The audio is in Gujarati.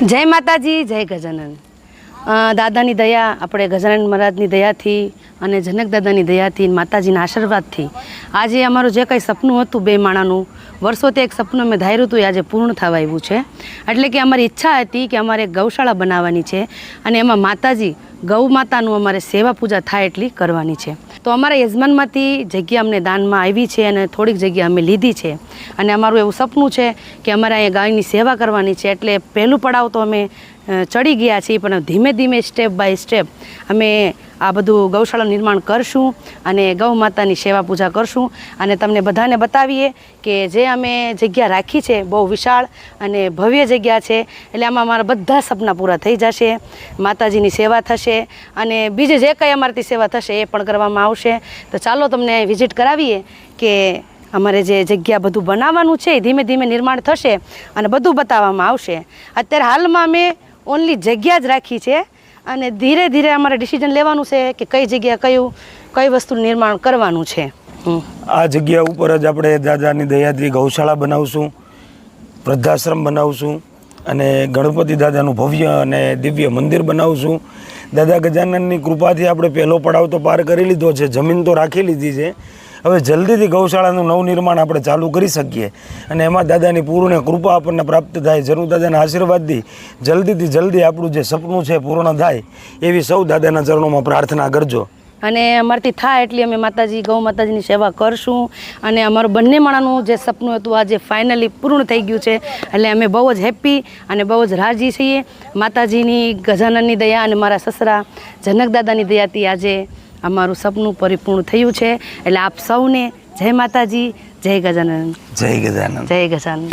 જય માતાજી, જય ગજાનન. દાદાની દયા, આપણે ગજાનન મહારાજની દયાથી અને જનક દાદાની દયાથી માતાજીના આશીર્વાદથી. આજે અમારું જે કંઈ સપનું હતું બે માણાનું વર્ષોથી એક સપનું મેં ધાર્યું હતું, એ આજે પૂર્ણ થવા આવ્યું છે. એટલે કે અમારી ઈચ્છા હતી કે અમારે ગૌશાળા બનાવવાની છે અને એમાં માતાજી ગૌ માતાનું અમારે સેવા પૂજા થાય એટલી કરવાની છે. તો અમારા યજમાનમાંથી જગ્યા અમને દાનમાં આવી છે અને થોડીક જગ્યા અમે લીધી છે. અને અમારું એવું સપનું છે કે અમારે અહીંયા ગાયની સેવા કરવાની છે. એટલે પહેલું પડાવ તો અમે ચડી ગયા છીએ, પણ ધીમે ધીમે સ્ટેપ બાય સ્ટેપ અમે આ બધું ગૌશાળા નિર્માણ કરશું અને ગૌ માતાની સેવા પૂજા કરશું. અને તમને બધાને બતાવીએ કે જે અમે જગ્યા રાખી છે બહુ વિશાળ અને ભવ્ય જગ્યા છે, એટલે આમાં અમારા બધા સપના પૂરા થઈ જશે, માતાજીની સેવા થશે અને બીજે જે કંઈ અમારાથી સેવા થશે એ પણ કરવામાં આવશે. તો ચાલો તમને વિઝિટ કરાવીએ કે અમારે જે જગ્યા બધું બનાવવાનું છે ધીમે ધીમે નિર્માણ થશે અને બધું બતાવવામાં આવશે. અત્યારે હાલમાં અમે ઓનલી જગ્યા જ રાખી છે અને ધીરે ધીરે અમારે ડિસિઝન લેવાનું છે કે કઈ જગ્યા કયું, કઈ વસ્તુનું નિર્માણ કરવાનું છે. આ જગ્યા ઉપર જ આપણે દાદાની દયાથી ગૌશાળા બનાવશું, વૃદ્ધાશ્રમ બનાવશું અને ગણપતિ દાદાનું ભવ્ય અને દિવ્ય મંદિર બનાવશું દાદા ગજાનનની કૃપાથી આપણે પહેલો પડાવ તો પાર કરી લીધો છે, જમીન તો રાખી લીધી છે હવે જલ્દીથી ગૌશાળાનું નવનિર્માણ આપણે ચાલુ કરી શકીએ. અને એમાં દાદાની પૂર્ણ કૃપા આપણને પ્રાપ્ત થાય. જરૂર દાદાના આશીર્વાદથી જલ્દીથી જલ્દી આપણું જે સપનું છે પૂર્ણ થાય. એવી સૌ દાદાના ચરણોમાં પ્રાર્થના કરજો. અને અમારથી થાય એટલી અમે માતાજી, ગૌ માતાજીની સેવા કરશું. અને અમારું બંને માણાનું જે સપનું હતું, આજે ફાઇનલી પૂર્ણ થઈ ગયું છે. એટલે અમે બહુ જ હેપી અને બહુ જ રાજી છીએ. માતાજીની ગજાનનની દયા અને મારા સસરા જનક દાદાની દયાથી આજે અમારું સપનું પરિપૂર્ણ થયું છે. એટલે આપ સૌને જય માતાજી જય ગજાનંદ જય ગજાનંદ જય ગજાનન.